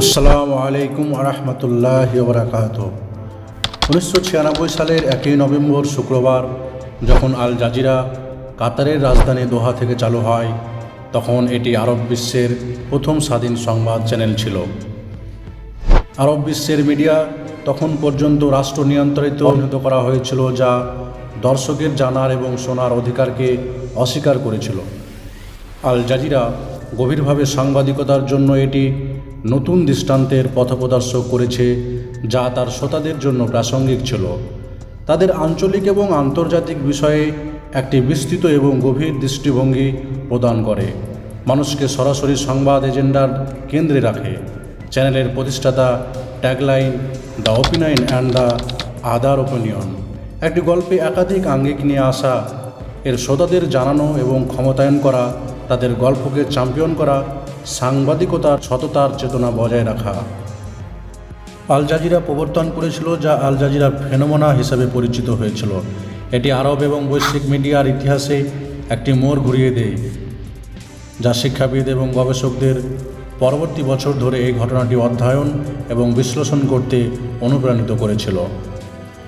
আসসালামু আলাইকুম আরহামতুল্লাহ বরাকাত উনিশশো ছিয়ানব্বই সালের একই নভেম্বর শুক্রবার যখন আল জাজিরা কাতারের রাজধানী দোহা থেকে চালু হয়, তখন এটি আরব বিশ্বের প্রথম স্বাধীন সংবাদ চ্যানেল ছিল। আরব বিশ্বের মিডিয়া তখন পর্যন্ত রাষ্ট্র নিয়ন্ত্রিত উন্নত করা হয়েছিল যা দর্শকের জানার এবং শোনার অধিকারকে অস্বীকার করেছিল। আল জাজিরা গভীরভাবে সাংবাদিকতার জন্য এটি নতুন দৃষ্টান্তের পথপ্রদর্শক করেছে, যা তার শ্রোতাদের জন্য প্রাসঙ্গিক ছিল। তাদের আঞ্চলিক এবং আন্তর্জাতিক বিষয়ে একটি বিস্তৃত এবং গভীর দৃষ্টিভঙ্গি প্রদান করে। মানুষকে সরাসরি সংবাদ এজেন্ডার কেন্দ্রে রাখে। চ্যানেলের প্রতিষ্ঠাতা tagline, the opinion and the other opinion. একটি গল্পে একাধিক আঙ্গিক নিয়ে আসা, এর শ্রোতাদের জানানো এবং ক্ষমতায়ন করা, তাদের গল্পকে চ্যাম্পিয়ন করা সাংবাদিকতার সততার চেতনা বজায় রাখা। আল জাজিরা প্রবর্তন করেছিল যা আল জাজিরা ফেনোমোনা হিসাবে পরিচিত হয়েছিল। এটি আরব এবং বৈশ্বিক মিডিয়ার ইতিহাসে একটি মোড় ঘুরিয়ে দেয়, যা শিক্ষাবিদ এবং গবেষকদের পরবর্তী বছর ধরে এই ঘটনাটি অধ্যয়ন এবং বিশ্লেষণ করতে অনুপ্রাণিত করেছিল।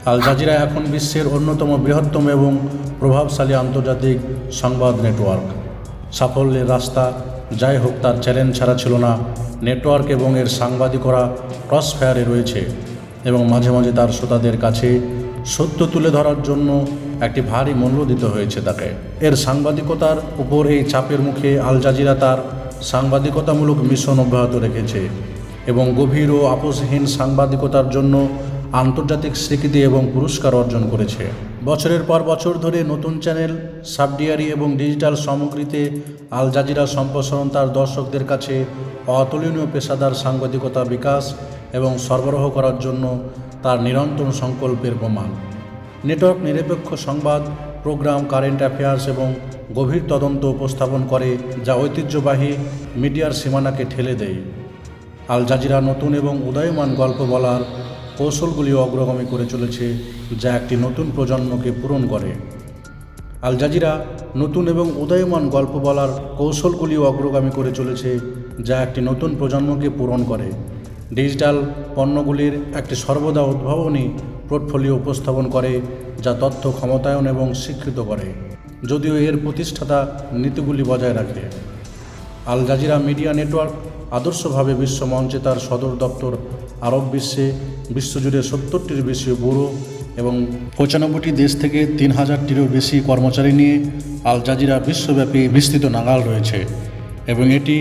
আল জাজিরা এখন বিশ্বের অন্যতম বৃহত্তম এবং প্রভাবশালী আন্তর্জাতিক সংবাদ নেটওয়ার্ক। সাফল্যের রাস্তা, যাই হোক তার চ্যালেঞ্জ ছাড়া ছিল না। নেটওয়ার্ক এবং এর সাংবাদিকরা ক্রস ক্রসফায়ারে রয়েছে এবং মাঝে মাঝে তার শ্রোতাদের কাছে সত্য তুলে ধরার জন্য একটি ভারী মূল্য দিতে হয়েছে তাকে। এর সাংবাদিকতার উপর এই চাপের মুখে আল জাজিরা তার সাংবাদিকতামূলক মিশন অব্যাহত রেখেছে এবং গভীর ও আপোষহীন সাংবাদিকতার জন্য আন্তর্জাতিক স্বীকৃতি এবং পুরস্কার অর্জন করেছে। বছরের পর বছর ধরে নতুন চ্যানেল, সাবডিয়ারি এবং ডিজিটাল সামগ্রীতে আল জাজিরা সম্প্রসারণ তার দর্শকদের কাছে অতুলনীয় পেশাদার সাংবাদিকতা বিকাশ এবং সরবরাহ করার জন্য তার নিরন্তর সংকল্পের প্রমাণ। নেটওয়ার্ক নিরপেক্ষ সংবাদ, প্রোগ্রাম, কারেন্ট অ্যাফেয়ার্স এবং গভীর তদন্ত উপস্থাপন করে যা ঐতিহ্যবাহী মিডিয়ার সীমানাকে ঠেলে দেয়। আল জাজিরা নতুন এবং উদয়মান গল্প বলার কৌশলগুলি অগ্রগামী করে চলেছে, যা একটি নতুন প্রজন্মকে পূরণ করে। আল জাজিরা নতুন এবং উদয়মান গল্প বলার কৌশলগুলি অগ্রগামী করে চলেছে, যা একটি নতুন প্রজন্মকে পূরণ করে। ডিজিটাল পণ্যগুলির একটি সর্বদা উদ্ভাবনী পোর্টফোলিও উপস্থাপন করে, যা তথ্য ক্ষমতায়ন এবং স্বীকৃত করে, যদিও এর প্রতিষ্ঠাতা নীতিগুলি বজায় রাখে। আল জাজিরা মিডিয়া নেটওয়ার্ক আদর্শভাবে বিশ্ব মঞ্চে তার সদর দপ্তর আরব বিশ্বে, বিশ্বজুড়ে সত্তরটির বেশি ব্যুরো এবং পঁচানব্বইটি দেশ থেকে তিন হাজারটিরও বেশি কর্মচারী নিয়ে আল জাজিরা বিশ্বব্যাপী বিস্তৃত নাগাল রয়েছে এবং এটি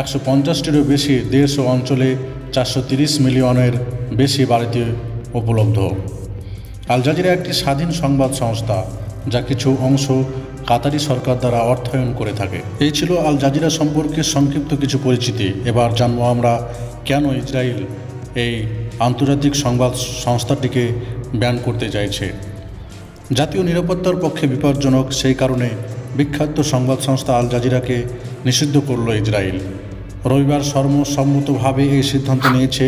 একশো পঞ্চাশটিরও বেশি দেশ ও অঞ্চলে চারশো তিরিশ মিলিয়নের বেশি বাড়িতে উপলব্ধ। আল জাজিরা একটি স্বাধীন সংবাদ সংস্থা যা কিছু অংশ কাতারি সরকার দ্বারা অর্থায়ন করে থাকে। এই ছিল আল জাজিরা সম্পর্কে সংক্ষিপ্ত কিছু পরিচিতি। এবার জানব আমরা কেন ইসরায়েল এই আন্তর্জাতিক সংবাদ সংস্থাটিকে ব্যান করতে চাইছে। জাতীয় নিরাপত্তার পক্ষে বিপজ্জনক সেই কারণে বিখ্যাত সংবাদ সংস্থা আল জাজিরাকে নিষিদ্ধ করল ইসরায়েল। রবিবার সর্বসম্মতভাবে এই সিদ্ধান্ত নিয়েছে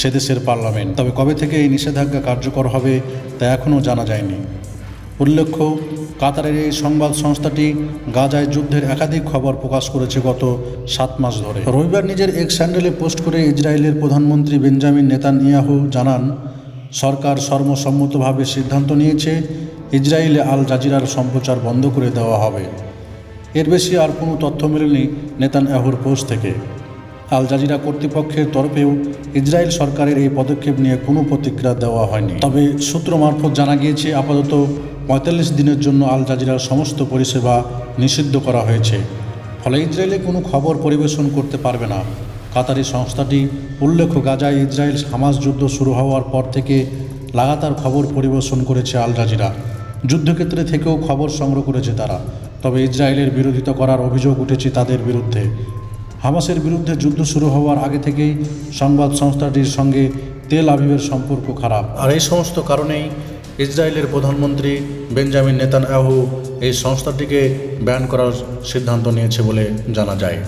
সেদেশের পার্লামেন্ট। তবে কবে থেকে এই নিষেধাজ্ঞা কার্যকর হবে তা এখনও জানা যায়নি। উল্লেখ্য, কাতারের এই সংবাদ সংস্থাটি গাজায় যুদ্ধের একাধিক খবর প্রকাশ করেছে গত সাত মাস ধরে। রবিবার নিজের এক স্যান্ডেলে পোস্ট করে ইসরায়েলের প্রধানমন্ত্রী বেঞ্জামিন নেতানিয়াহু জানান, সরকার সর্বসম্মতভাবে সিদ্ধান্ত নিয়েছে, ইসরায়েলে আল জাজিরার সম্প্রচার বন্ধ করে দেওয়া হবে। এর বেশি আর কোনো তথ্য মেলেনি নেতানয়াহুর পোস্ট থেকে। আল জাজিরা কর্তৃপক্ষের তরফেও ইসরায়েল সরকারের এই পদক্ষেপ নিয়ে কোনো প্রতিক্রিয়া দেওয়া হয়নি। তবে সূত্র মারফত জানা গিয়েছে, আপাতত পঁয়তাল্লিশ দিনের জন্য আল জাজিরার সমস্ত পরিষেবা নিষিদ্ধ করা হয়েছে। ফলে ইসরায়েলে কোনো খবর পরিবেশন করতে পারবে না। কাতারি সংস্থাটি উল্লেখ্য গাজায় ইসরায়েল হামাস যুদ্ধ শুরু হওয়ার পর থেকে লাগাতার খবর পরিবেশন করেছে আল জাজিরা। যুদ্ধক্ষেত্রে থেকেও খবর সংগ্রহ করেছে তারা। তবে ইসরায়েলের বিরোধিতা করার অভিযোগ উঠেছে তাদের বিরুদ্ধে। হামাসের বিরুদ্ধে যুদ্ধ শুরু হওয়ার আগে থেকেই সংবাদ সংস্থাটির সঙ্গে তেল আবিবের সম্পর্ক খারাপ। আর এই সমস্ত কারণেই ইসরায়েলের প্রধানমন্ত্রী বেঞ্জামিন নেতানয়াহু এই সংস্থাটিকে ব্যান করার সিদ্ধান্ত নিয়েছে বলে জানা যায়।